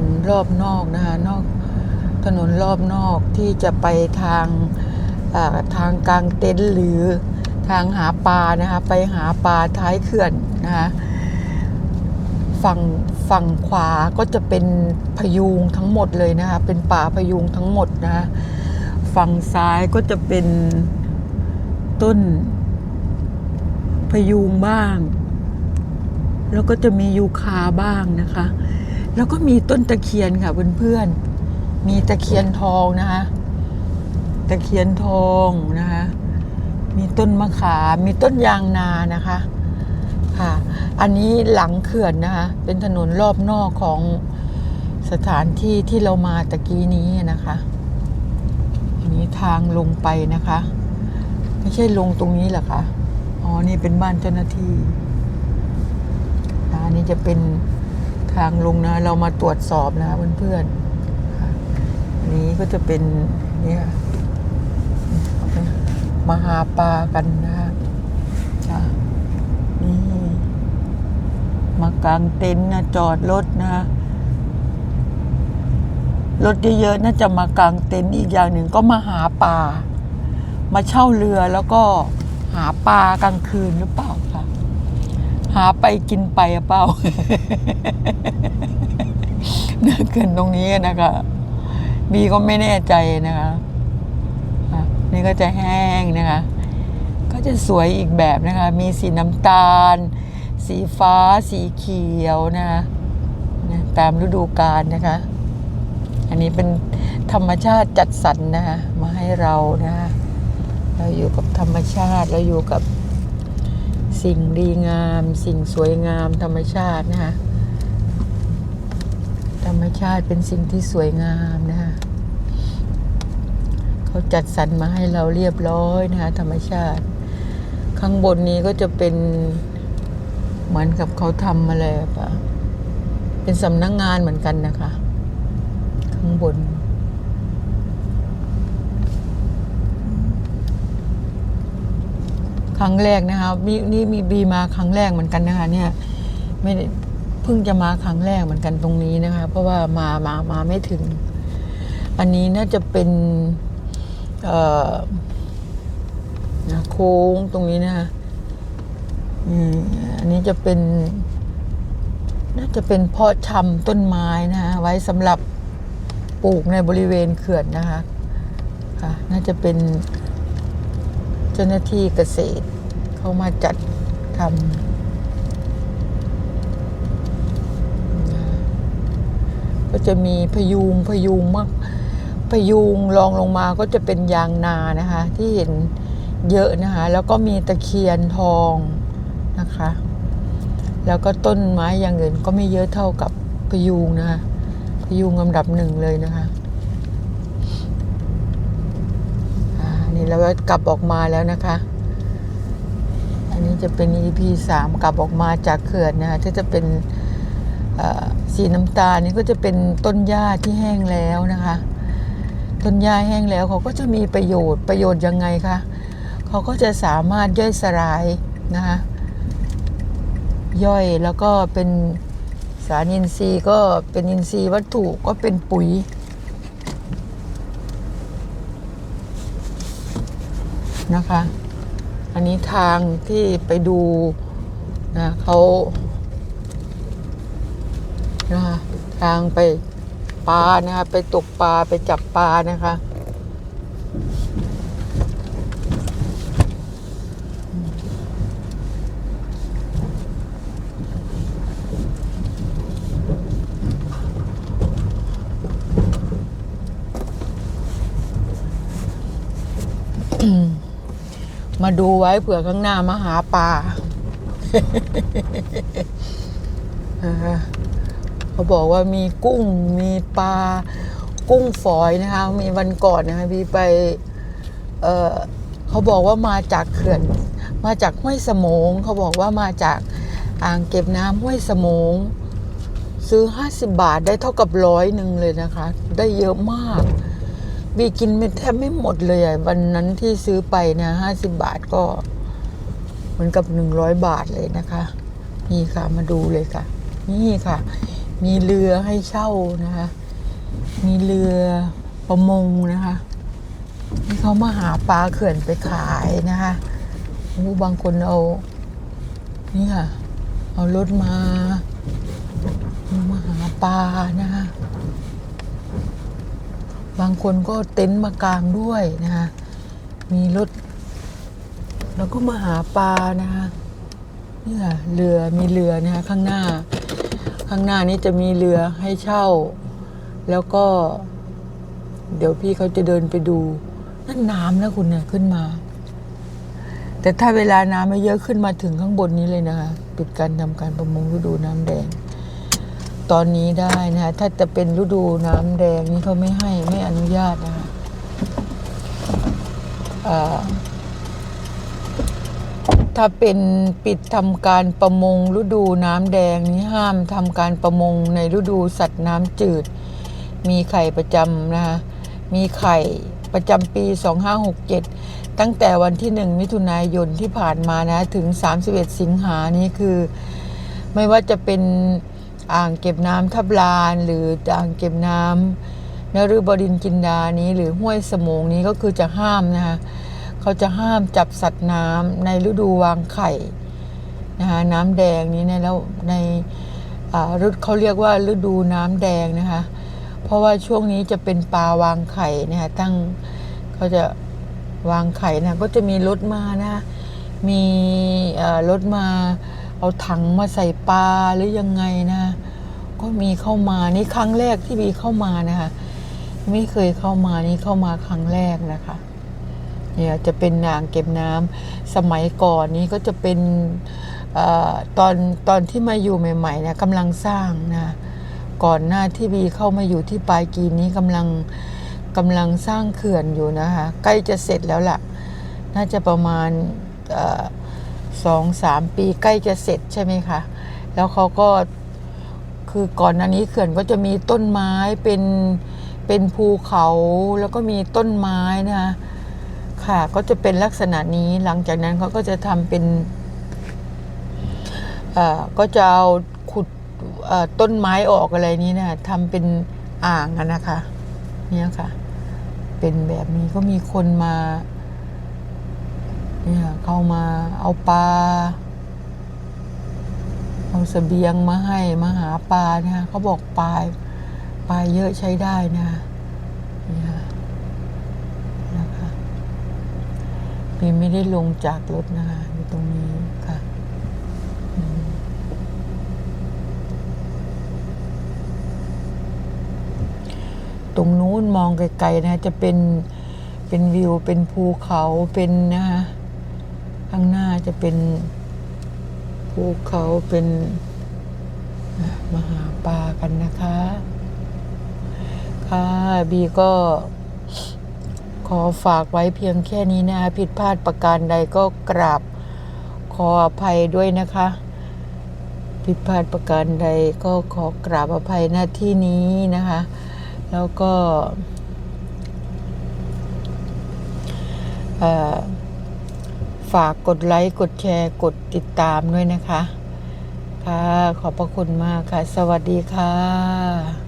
นรอบนอกนะคะนอกถนนรอบนอกที่จะไปทางาทางกลางเต็นท์หรือทางหาปลานะคะไปหาปลาท้ายเขื่อนนะคะฝั่งฝั่งขวาก็จะเป็นพยุงทั้งหมดเลยนะคะเป็นป่าพยุงทั้งหมดนะคะฝั่งซ้ายก็จะเป็นต้นพยุงบ้าง แล้วก็จะมียูคาบ้างนะคะ แล้วก็มีต้นตะเคียนค่ะเพื่อนๆ มีตะเคียนทองนะคะ ตะเคียนทองนะคะ มีต้นมะขาม มีต้นยางนานะคะ ค่ะ อันนี้หลังเขื่อนนะคะ เป็นถนนรอบนอกของสถานที่ที่เรามาตะกี้นี้นะคะ อันนี้ทางลงไปนะคะ ไม่ใช่ลงตรงนี้หรอคะ อ๋อ นี่เป็นบ้านเจ้าหน้าที่อันนี้จะเป็น ทางลงนะ เรามาตรวจสอบนะเพื่อนๆอันนี้ก็จะเป็นเนี่ยมาหาปลากันนะจ้ะนี่มากางเต็นท์นะจอดรถนะรถเยอะๆน่าจะมากางเต็นท์อีกอย่างหนึ่งก็มาหาปลามาเช่าเรือแล้วก็หาปลากลางคืนหรือเปล่าาไปกินไปเป้าเนื้อเกินตรงนี้นะคะบีก็ไม่แน่ใจนะคะนี่ก็จะแห้งนะคะ ก็จะสวยอีกแบบนะคะ มีสีน้ำตาล สีฟ้า สีเขียวนะคะนะตามฤดูกาลนะคะ อันนี้เป็นธรรมชาติจัดสรรนะคะ มาให้เรานะคะเราอยู่กับธรรมชาติเราอยู่กับ สิ่งดีงาม สิ่งสวยงาม ธรรมชาตินะคะธรรมชาติเป็นสิ่งที่สวยงามนะคะเขาจัดสรรมาให้เราเรียบร้อยนะคะธรรมชาติ ข้างบนนี้ก็จะเป็นเหมือนกับเขาทำอะไรอะปะเป็นสำนักงงานเหมือนกันนะคะ ข้างบน ครั้งแรกนะคะมีนี่มีบีมาครั้งแรกเหมือนกันนะคะ เนี่ยไม่ได้เพิ่งจะมาครั้งแรกเหมือนกันตรงนี้นะคะ เพราะว่ามามามาไม่ถึง อันนี้น่าจะเป็นเอ่อโค้งตรงนี้นะคะอันนี้จะเป็น น่าจะเป็นเพาะชำต้นไม้นะคะไว้สำหรับปลูกในบริเวณเขื่อนนะคะค่ะน่าจะเป็น จ้าหน้าที่เกษตรเขามาจัดทำก็จะมีพยุงพยุงมากพยุงรองลงมาก็จะเป็นยางนานะคะ ที่เห็นเยอะนะคะ แล้วก็มีตะเคียนทองนะคะ แล้วก็ต้นไม้อย่างอื่นก็ไม่เยอะเท่ากับพยุงนะคะพยุงลำดับหนึ่งเลยนะคะ อ่า นี่เราก็กลับออกมาแล้วนะคะ อันนี้จะเป็น EP สามกลับออกมาจากเขื่อนนะคะที่จะเป็นสีน้ำตาลนี่ก็จะเป็นต้นหญ้าที่แห้งแล้วนะคะ ต้นหญ้าแห้งแล้วเขาก็จะมีประโยชน์ประโยชน์ยังไงคะเขาก็จะสามารถย่อยสลายนะคะย่อยแล้วก็เป็นสารอินทรีย์ก็เป็นอินทรีย์วัตถุก็เป็นปุ๋ย นะคะ อันนี้ทางที่ไปดูนะเขานะคะทางไปปลานะคะ ไปตกปลาไปจับปลานะคะ มาดูไว้เผื่อข้างหน้ามาหาปลานะคะเขาบอกว่ามีกุ้งมีปลากุ้งฝอยนะคะ มีวันก่อนนะคะพี่ไปเเขาบอกว่ามาจากเขื่อน มาจากห้วยสมง เขาบอกว่ามาจากอ่างเก็บน้ำห้วยสมง ซื้อ 50 บาทได้เท่ากับร้อยหนึ่งเลยนะคะ ได้เยอะมาก บีกินไม่แทบไม่หมดเลยอะวันนั้นที่ซื้อไปเนะห้าสิบบาทก็เหมือนกับหนึ่งร้อยบาทเลยนะคะ นี่ค่ะมาดูเลยค่ะ นี่ค่ะ มีเรือให้เช่านะคะ มีเรือประมงนะคะที่เขามาหาปลาเขื่อนไปขายนะคะโอ้บางคนเอา นี่ค่ะ เอารถมา มาหาปลานะคะ บางคนก็เต็นท์มากลางด้วยนะคะมีรถแล้วก็มาหาปลานะคะเนี่ค่ะเรือมีเรือนะคะข้างหน้า ข้างหน้านี้จะมีเรือให้เช่า แล้วก็ เดี๋ยวพี่เขาจะเดินไปดูนั่นน้ำนะคุณเนี่ยขึ้นมา แต่ถ้าเวลาน้ำไม่เยอะขึ้นมาถึงข้างบนนี้เลยนะคะปิดการทำการประมงฤดูน้ำแดง ตอนนี้ได้นะคะถ้าจะเป็นฤดูน้ำแดงนี่เขาไม่ให้ไม่อนุญาตนะคะถ้าเป็นปิดทำการประมงฤดูน้ำแดงนี่ห้ามทำการประมงในฤดูสัตว์น้ำจืด มีไข่ประจำนะคะมีไข่ประจำปี 2567 ตั้งแต่วันที่ 1 มิถุนายนที่ผ่านมานะ ถึง 31 สิงหานี้คือ ไม่ว่าจะเป็น อ่างเก็บน้ำทับลาน หรืออ่างเก็บน้ำนฤบดินทร์จินดานี้ หรือห้วยสมงนี้ก็คือจะห้ามนะคะเขาจะห้ามจับสัตว์น้ำในฤดูวางไข่นะคะน้ำแดงนี้ในแล้วในอ่าฤดูเขาเรียกว่าฤดูน้ำแดงนะคะ เพราะว่าช่วงนี้จะเป็นปลาวางไข่นะคะตั้งเขาจะวางไข่นะก็จะมีรถมานะ มีอ่อรถมา เอาถังมาใส่ปลาหรือยังไงนะ ก็มีเข้ามานี่ครั้งแรกที่มีเข้ามานะคะ ไม่เคยเข้ามานี่เข้ามาครั้งแรกนะคะ เนี่ยจะเป็นอ่างเก็บน้ำสมัยก่อนนี้ก็จะเป็นอตอนตอนที่มาอยู่ใหม่ๆนะกำลังสร้างนะ ก่อนหน้าที่บีเข้ามาอยู่ที่ปลายกีนนี้กำลังกำลังสร้างเขื่อนอยู่นะคะ ใกล้จะเสร็จแล้วล่ะ น่าจะประมาณเอ่อ สองสามปีใกล้จะเสร็จใช่ไหมคะ แล้วเขาก็คือก่อนหน้านี้เขื่อนก็จะมีต้นไม้เป็นเป็นภูเขาแล้วก็มีต้นไม้นะคะค่ะก็จะเป็นลักษณะนี้หลังจากนั้นเขาก็จะทำเป็นเอ่อก็จะเอาขุดต้นไม้ออกอะไรนี้นะทำเป็นอ่างนะคะ เนี่ยค่ะ เป็นแบบนี้ก็มีคนมา เนี่ยเข้ามาเอาปลาเอาเสบียงมาให้มาหาปลานะคะเขาบอกปลาปลาเยอะใช้ได้นะเนี่ยนะคะพี่ไม่ได้ลงจากรถนะคะอยู่ตรงนี้ค่ะตรงนู้นมองไกลๆนะจะเป็นเป็นวิวเป็นภูเขาเป็นนะคะ ข้างหน้าจะเป็นภูเขาเป็นมหาปลากันนะคะ ค่ะบีก็ขอฝากไว้เพียงแค่นี้นะคะผิดพลาดประการใดก็กราบขออภัยด้วยนะคะ ผิดพลาดประการใดก็ขอกราบอภัยหน้าที่นี้นะคะ แล้วก็เอ่อ ฝากกดไลค์ กดแชร์ กดติดตามด้วยนะคะ ค่ะ ขอบพระคุณมากค่ะ สวัสดีค่ะ